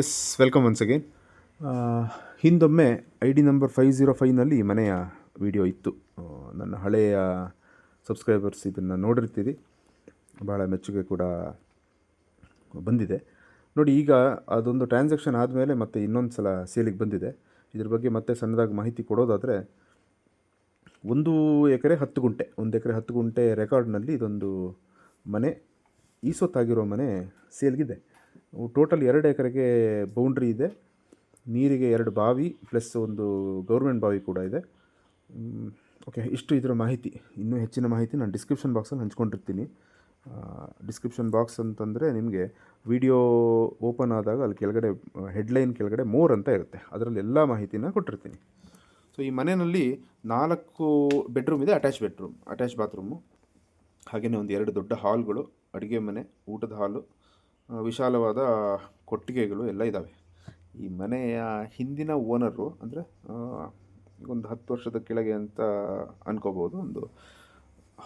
S welcome once again ಹಿಂದೊಮ್ಮೆ I D number five zero ಫೈವ್ನಲ್ಲಿ ಮನೆಯ video ಇತ್ತು. ನನ್ನ ಹಳೆಯ ಸಬ್ಸ್ಕ್ರೈಬರ್ಸ್ ಇದನ್ನು ನೋಡಿರ್ತೀರಿ. ಭಾಳ ಮೆಚ್ಚುಗೆ ಕೂಡ ಬಂದಿದೆ. ನೋಡಿ, ಈಗ ಅದೊಂದು ಟ್ರಾನ್ಸಾಕ್ಷನ್ ಆದಮೇಲೆ ಮತ್ತೆ ಇನ್ನೊಂದು ಸಲ ಸೇಲಿಗೆ ಬಂದಿದೆ. ಇದ್ರ ಬಗ್ಗೆ ಮತ್ತೆ ಸಣ್ಣದಾಗಿ ಮಾಹಿತಿ ಕೊಡೋದಾದರೆ, ಒಂದು ಎಕರೆ ಹತ್ತು ಗುಂಟೆ, ಒಂದು ಎಕರೆ ಹತ್ತು ಗುಂಟೆ ರೆಕಾರ್ಡ್ನಲ್ಲಿ ಇದೊಂದು ಮನೆ ಈಸೊತ್ತಾಗಿರೋ ಮನೆ ಸೇಲ್ಗಿದೆ. ಟೋಟಲ್ ಎರಡು ಎಕರೆಗೆ ಬೌಂಡ್ರಿ ಇದೆ. ನೀರಿಗೆ ಎರಡು ಬಾವಿ, ಪ್ಲಸ್ ಒಂದು ಗೌರ್ಮೆಂಟ್ ಬಾವಿ ಕೂಡ ಇದೆ. ಓಕೆ, ಇಷ್ಟು ಇದರ ಮಾಹಿತಿ. ಇನ್ನೂ ಹೆಚ್ಚಿನ ಮಾಹಿತಿ ನಾನು ಡಿಸ್ಕ್ರಿಪ್ಷನ್ ಬಾಕ್ಸಲ್ಲಿ ಹಂಚ್ಕೊಂಡಿರ್ತೀನಿ. ಡಿಸ್ಕ್ರಿಪ್ಷನ್ ಬಾಕ್ಸ್ ಅಂತಂದರೆ ನಿಮಗೆ ವಿಡಿಯೋ ಓಪನ್ ಆದಾಗ ಅಲ್ಲಿ ಕೆಳಗಡೆ, ಹೆಡ್ಲೈನ್ ಕೆಳಗಡೆ ಮೋರ್ ಅಂತ ಇರುತ್ತೆ. ಅದರಲ್ಲಿ ಎಲ್ಲ ಮಾಹಿತಿನ ಕೊಟ್ಟಿರ್ತೀನಿ. ಸೊ, ಈ ಮನೆಯಲ್ಲಿ ನಾಲ್ಕು ಬೆಡ್ರೂಮ್ ಇದೆ, ಅಟ್ಯಾಚ್ ಬೆಡ್ರೂಮ್, ಅಟ್ಯಾಚ್ ಬಾತ್ರೂಮು. ಹಾಗೆಯೇ ಒಂದು ಎರಡು ದೊಡ್ಡ ಹಾಲ್ಗಳು, ಅಡುಗೆ ಮನೆ, ಊಟದ ಹಾಲು ವಿಶಾಲವಾದ ಕೊಟ್ಟಿಗೆಗಳು ಎಲ್ಲ ಇದ್ದಾವೆ ಈ ಮನೆಯ ಹಿಂದಿನ ಓನರು ಅಂದರೆ ಒಂದು ಹತ್ತು ವರ್ಷದ ಕೆಳಗೆ ಅಂತ ಅನ್ಕೋಬೋದು. ಒಂದು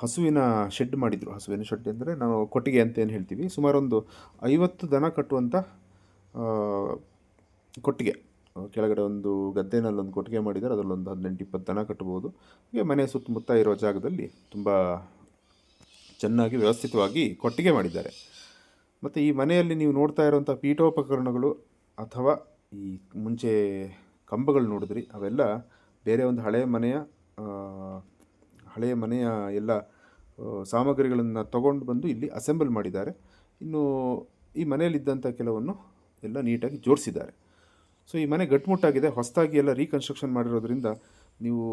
ಹಸುವಿನ ಶೆಡ್ ಮಾಡಿದರು. ಹಸುವಿನ ಶೆಡ್ ಅಂದರೆ ನಾವು ಕೊಟ್ಟಿಗೆ ಅಂತ ಏನು ಹೇಳ್ತೀವಿ. ಸುಮಾರು ಒಂದು ಐವತ್ತು ದನ ಕಟ್ಟುವಂಥ ಕೊಟ್ಟಿಗೆ. ಕೆಳಗಡೆ ಒಂದು ಗದ್ದೆನಲ್ಲಿ ಒಂದು ಕೊಟ್ಟಿಗೆ ಮಾಡಿದ್ದಾರೆ. ಅದರಲ್ಲೊಂದು ಹದಿನೆಂಟು ಇಪ್ಪತ್ತು ದನ ಕಟ್ಬೋದು ಹೀಗೆ ಮನೆ ಸುತ್ತಮುತ್ತ ಇರೋ ಜಾಗದಲ್ಲಿ ತುಂಬ ಚೆನ್ನಾಗಿ ವ್ಯವಸ್ಥಿತವಾಗಿ ಕೊಟ್ಟಿಗೆ ಮಾಡಿದ್ದಾರೆ. ಮತ್ತು ಈ ಮನೆಯಲ್ಲಿ ನೀವು ನೋಡ್ತಾ ಇರುವಂಥ ಪೀಠೋಪಕರಣಗಳು ಅಥವಾ ಈ ಮುಂಚೆ ಕಂಬಗಳು ನೋಡಿದ್ರಿ, ಅವೆಲ್ಲ ಬೇರೆ ಒಂದು ಹಳೆಯ ಮನೆಯ ಹಳೆಯ ಮನೆಯ ಎಲ್ಲ ಸಾಮಗ್ರಿಗಳನ್ನು ತಗೊಂಡು ಬಂದು ಇಲ್ಲಿ ಅಸೆಂಬಲ್ ಮಾಡಿದ್ದಾರೆ. ಇನ್ನು ಈ ಮನೆಯಲ್ಲಿದ್ದಂಥ ಕೆಲವನ್ನು ಎಲ್ಲ ನೀಟಾಗಿ ಜೋಡಿಸಿದ್ದಾರೆ. ಸೊ, ಈ ಮನೆ ಗಟ್ಟುಮುಟ್ಟಾಗಿದೆ ಹೊಸದಾಗಿ ಎಲ್ಲ ರೀಕನ್ಸ್ಟ್ರಕ್ಷನ್ ಮಾಡಿರೋದ್ರಿಂದ ನೀವು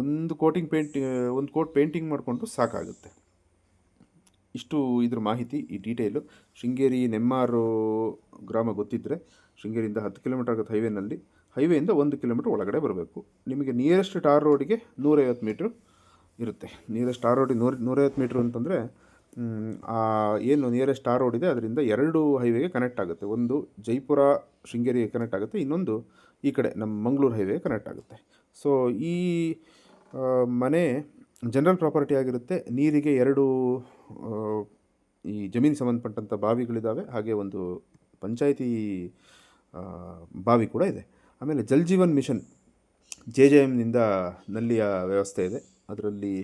ಒಂದು ಕೋಟಿಂಗ್ ಪೇಂಟ್, ಒಂದು ಕೋಟ್ ಪೇಂಟಿಂಗ್ ಮಾಡಿಕೊಂಡು ಸಾಕಾಗುತ್ತೆ. ಇಷ್ಟು ಇದ್ರ ಮಾಹಿತಿ, ಈ ಡೀಟೇಲು ಶೃಂಗೇರಿ ನೆಮ್ಮಾರು ಗ್ರಾಮ ಗೊತ್ತಿದ್ದರೆ ಶೃಂಗೇರಿಯಿಂದ ಹತ್ತು ಕಿಲೋಮೀಟರ್ ಆಗುತ್ತೆ ಹೈವೇನಲ್ಲಿ. ಹೈವೇಯಿಂದ ಒಂದು ಕಿಲೋಮೀಟ್ರ್ ಒಳಗಡೆ ಬರಬೇಕು. ನಿಮಗೆ ನಿಯರೆಸ್ಟ್ ಟಾರ್ ರೋಡಿಗೆ ನೂರೈವತ್ತು ಮೀಟ್ರ್ ಇರುತ್ತೆ. ನಿಯರೆಸ್ಟ್ ಟಾರ್ ರೋಡಿಗೆ ನೂರ, ನೂರೈವತ್ತು ಮೀಟ್ರ್ ಅಂತಂದರೆ ಆ ಏನು ನಿಯರೆಸ್ಟ್ ಟಾರ್ ರೋಡ್ ಇದೆ, ಅದರಿಂದ ಎರಡು ಹೈವೇಗೆ ಕನೆಕ್ಟ್ ಆಗುತ್ತೆ. ಒಂದು ಜೈಪುರ ಶೃಂಗೇರಿಗೆ ಕನೆಕ್ಟ್ ಆಗುತ್ತೆ, ಇನ್ನೊಂದು ಈ ಕಡೆ ನಮ್ಮ ಮಂಗಳೂರು ಹೈವೇಗೆ ಕನೆಕ್ಟ್ ಆಗುತ್ತೆ. ಸೊ ಈ ಮನೆ ಜನರಲ್ ಪ್ರಾಪರ್ಟಿ ಆಗಿರುತ್ತೆ. ನೀರಿಗೆ ಎರಡು ಈ ಜಮೀನು ಸಂಬಂಧಪಟ್ಟಂಥ ಬಾವಿಗಳಿದ್ದಾವೆ ಹಾಗೆ ಒಂದು ಪಂಚಾಯಿತಿ ಬಾವಿ ಕೂಡ ಇದೆ. ಆಮೇಲೆ Jal Jeevan mission, J J ಎಮ್ನಿಂದ ನಲ್ಲಿಯ ವ್ಯವಸ್ಥೆ ಇದೆ. ಅದರಲ್ಲಿ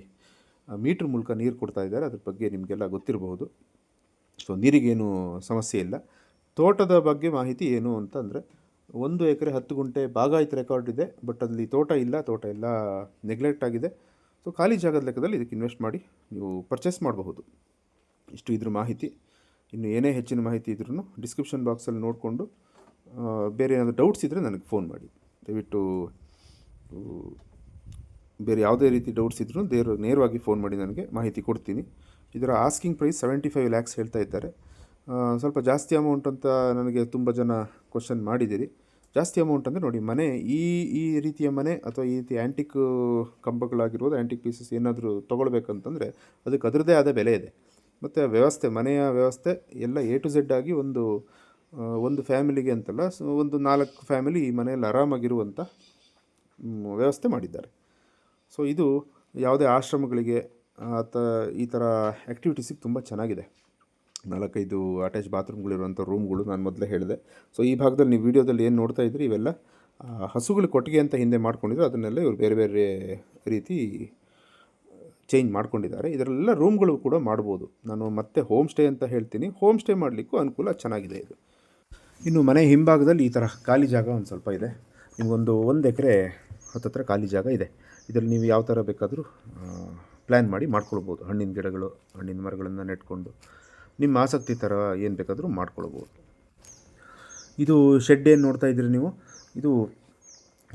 ಮೀಟ್ರ್ ಮೂಲಕ ನೀರು ಕೊಡ್ತಾ ಇದ್ದಾರೆ. ಅದ್ರ ಬಗ್ಗೆ ನಿಮಗೆಲ್ಲ ಗೊತ್ತಿರಬಹುದು. ಸೊ ನೀರಿಗೇನು ಸಮಸ್ಯೆ ಇಲ್ಲ. ತೋಟದ ಬಗ್ಗೆ ಮಾಹಿತಿ ಏನು ಅಂತಂದರೆ, ಒಂದು ಎಕರೆ ಹತ್ತು ಗುಂಟೆ ಬಾಗಾಯತ್ ರೆಕಾರ್ಡ್ ಇದೆ. ಬಟ್ ಅಲ್ಲಿ ತೋಟ ಇಲ್ಲ. ತೋಟ ಎಲ್ಲ ನೆಗ್ಲೆಕ್ಟ್ ಆಗಿದೆ. ಸೊ ಖಾಲಿ ಜಾಗದ ಲೆಕ್ಕದಲ್ಲಿ ಇದಕ್ಕೆ ಇನ್ವೆಸ್ಟ್ ಮಾಡಿ ನೀವು ಪರ್ಚೇಸ್ ಮಾಡಬಹುದು. ಇಷ್ಟು ಇದ್ರ ಮಾಹಿತಿ. ಇನ್ನು ಏನೇ ಹೆಚ್ಚಿನ ಮಾಹಿತಿ ಇದ್ರೂ ಡಿಸ್ಕ್ರಿಪ್ಷನ್ ಬಾಕ್ಸಲ್ಲಿ ನೋಡಿಕೊಂಡು ಬೇರೆ ಏನಾದರೂ ಡೌಟ್ಸ್ ಇದ್ದರೆ ನನಗೆ ಫೋನ್ ಮಾಡಿ. ದಯವಿಟ್ಟು ಬೇರೆ ಯಾವುದೇ ರೀತಿ ಡೌಟ್ಸ್ ಇದ್ರೂ ನೇರ, ನೇರವಾಗಿ ಫೋನ್ ಮಾಡಿ ನನಗೆ ಮಾಹಿತಿ ಕೊಡ್ತೀನಿ. ಇದರ asking price seventy five lakhs ಹೇಳ್ತಾ ಇದ್ದಾರೆ. ಸ್ವಲ್ಪ ಜಾಸ್ತಿ ಅಮೌಂಟ್ ಅಂತ ನನಗೆ ತುಂಬ ಜನ ಕ್ವಶನ್ ಮಾಡಿದ್ದೀರಿ. ಜಾಸ್ತಿ ಅಮೌಂಟ್ ಅಂದರೆ ನೋಡಿ ಮನೆ, ಈ ಈ ರೀತಿಯ ಮನೆ ಅಥವಾ ಈ ರೀತಿ ಆ್ಯಂಟಿಕ್ ಕಂಬಗಳಾಗಿರ್ಬೋದು ಆ್ಯಂಟಿಕ್ ಪೀಸಸ್ ಏನಾದರೂ ತೊಗೊಳ್ಬೇಕಂತಂದರೆ ಅದಕ್ಕೆ ಅದರದ್ದೇ ಆದ ಬೆಲೆ ಇದೆ. ಮತ್ತು ವ್ಯವಸ್ಥೆ, ಮನೆಯ ವ್ಯವಸ್ಥೆ ಎಲ್ಲ ಎ ಟು ಝೆಡ್ ಆಗಿ ಒಂದು ಒಂದು ಫ್ಯಾಮಿಲಿಗೆ ಅಂತಲ್ಲ, ಸೊ, ಒಂದು ನಾಲ್ಕು ಫ್ಯಾಮಿಲಿ ಈ ಮನೆಯಲ್ಲಿ ಆರಾಮಾಗಿರುವಂಥ ವ್ಯವಸ್ಥೆ ಮಾಡಿದ್ದಾರೆ. ಸೊ ಇದು ಯಾವುದೇ ಆಶ್ರಮಗಳಿಗೆ ಆತ ಈ ಥರ ಆ್ಯಕ್ಟಿವಿಟೀಸಿಗೆ ತುಂಬ ಚೆನ್ನಾಗಿದೆ. ನಾಲ್ಕೈದು ಅಟ್ಯಾಚ್ ಬಾತ್ರೂಮ್ಗಳಿರುವಂಥ ರೂಮ್ಗಳು ನಾನು ಮೊದಲೇ ಹೇಳಿದೆ. ಸೊ ಈ ಭಾಗದಲ್ಲಿ ನೀವು ವೀಡಿಯೋದಲ್ಲಿ ಏನು ನೋಡ್ತಾ ಇದ್ರಿ, ಇವೆಲ್ಲ ಹಸುಗಳು ಕೊಟ್ಟಿಗೆ ಅಂತ ಹಿಂದೆ ಮಾಡ್ಕೊಂಡಿದ್ರು. ಅದನ್ನೆಲ್ಲ ಇವರು ಬೇರೆ ಬೇರೆ ರೀತಿ ಚೇಂಜ್ ಮಾಡ್ಕೊಂಡಿದ್ದಾರೆ. ಇದರಲ್ಲೆಲ್ಲ ರೂಮ್ಗಳು ಕೂಡ ಮಾಡ್ಬೋದು. ನಾನು ಮತ್ತೆ ಹೋಮ್ ಸ್ಟೇ ಅಂತ ಹೇಳ್ತೀನಿ. ಹೋಮ್ ಸ್ಟೇ ಮಾಡಲಿಕ್ಕೂ ಅನುಕೂಲ ಚೆನ್ನಾಗಿದೆ ಇದು. ಇನ್ನು ಮನೆ ಹಿಂಭಾಗದಲ್ಲಿ ಈ ಥರ ಖಾಲಿ ಜಾಗ ಒಂದು ಸ್ವಲ್ಪ ಇದೆ. ನಿಮಗೊಂದು ಒಂದು ಎಕರೆ ಹತ್ತತ್ರ ಖಾಲಿ ಜಾಗ ಇದೆ. ಇದರಲ್ಲಿ ನೀವು ಯಾವ ಥರ ಬೇಕಾದರೂ ಪ್ಲ್ಯಾನ್ ಮಾಡಿ ಮಾಡ್ಕೊಳ್ಬೋದು. ಹಣ್ಣಿನ ಗಿಡಗಳು, ಹಣ್ಣಿನ ಮರಗಳನ್ನು ನೆಟ್ಕೊಂಡು. ನಿಮ್ಮ ಆಸಕ್ತಿ ಥರ ಏನು ಬೇಕಾದರೂ ಮಾಡ್ಕೊಳ್ಬೋದು. ಇದು ಶೆಡ್ ಏನು ನೋಡ್ತಾ ಇದ್ದೀರಿ ನೀವು? ಇದು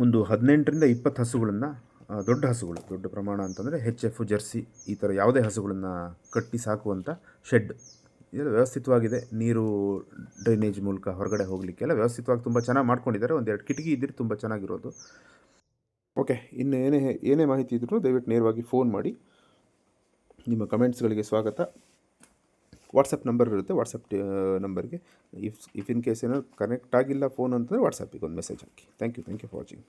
ಒಂದು ಹದಿನೆಂಟರಿಂದ ಇಪ್ಪತ್ತು ಹಸುಗಳನ್ನು ದೊಡ್ಡ ಹಸುಗಳು, ದೊಡ್ಡ ಪ್ರಮಾಣ ಅಂತಂದರೆ ಹೆಚ್ ಎಫ್ ಜರ್ಸಿ, ಈ ಥರ ಯಾವುದೇ ಹಸುಗಳನ್ನು ಕಟ್ಟಿ ಸಾಕುವಂಥ ಶೆಡ್ ಇದೆಲ್ಲ ವ್ಯವಸ್ಥಿತವಾಗಿದೆ. ನೀರು ಡ್ರೈನೇಜ್ ಮೂಲಕ ಹೊರಗಡೆ ಹೋಗಲಿಕ್ಕೆಲ್ಲ ವ್ಯವಸ್ಥಿತವಾಗಿ ತುಂಬ ಚೆನ್ನಾಗಿ ಮಾಡ್ಕೊಂಡಿದ್ದಾರೆ. ಒಂದೆರಡು ಕಿಟಕಿ ಇದ್ದರೆ ತುಂಬ ಚೆನ್ನಾಗಿರೋದು. ಓಕೆ ಇನ್ನು ಏನೇ ಏನೇ ಮಾಹಿತಿ ಇದ್ದರೂ ದಯವಿಟ್ಟು ನೇರವಾಗಿ ಫೋನ್ ಮಾಡಿ. ನಿಮ್ಮ ಕಮೆಂಟ್ಸ್ಗಳಿಗೆ ಸ್ವಾಗತ. ವಾಟ್ಸಪ್ ನಂಬರ್ ಇರುತ್ತೆ, ವಾಟ್ಸಪ್ ನಂಬರ್ಗೆ. ಇಫ್ ಇಫ್ ಇನ್ ಕೇಸ್ ಏನಾದ್ರು ಕನೆಕ್ಟ್ ಆಗಿಲ್ಲ ಫೋನ್ ಅಂತಂದರೆ ವಾಟ್ಸಪ್ಪಿಗೆ ಒಂದು message hockey. Thank you thank you for watching